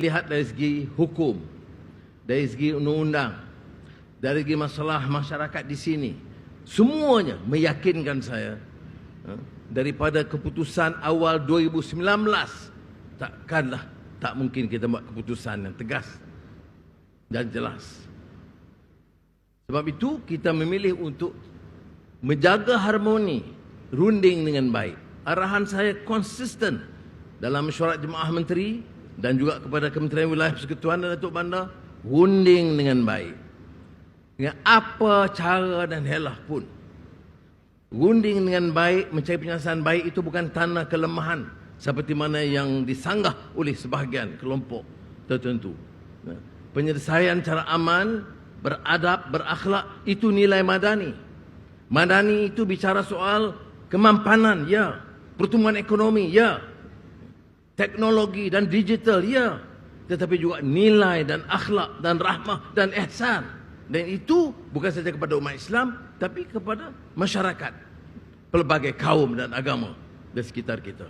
lihat dari segi hukum, dari segi undang-undang, dari segi masalah masyarakat di sini, semuanya meyakinkan saya ha, daripada keputusan awal 2019 takkanlah tak mungkin kita buat keputusan yang tegas dan jelas. Sebab itu kita memilih untuk menjaga harmoni runding dengan baik. Arahan saya konsisten dalam mesyuarat jemaah menteri dan juga kepada Kementerian Wilayah Persekutuan dan Datuk Bandar runding dengan baik. Dengan apa cara dan helah pun. Runding dengan baik, mencari penyelesaian baik itu bukan tanda kelemahan seperti mana yang disanggah oleh sebahagian kelompok tertentu. Penyelesaian cara aman beradab, berakhlak, itu nilai madani. Madani itu bicara soal kemampanan, ya. Pertumbuhan ekonomi, ya. Teknologi dan digital, ya. Tetapi juga nilai dan akhlak dan rahmah dan ihsan. Dan itu bukan saja kepada umat Islam, tapi kepada masyarakat. Pelbagai kaum dan agama di sekitar kita.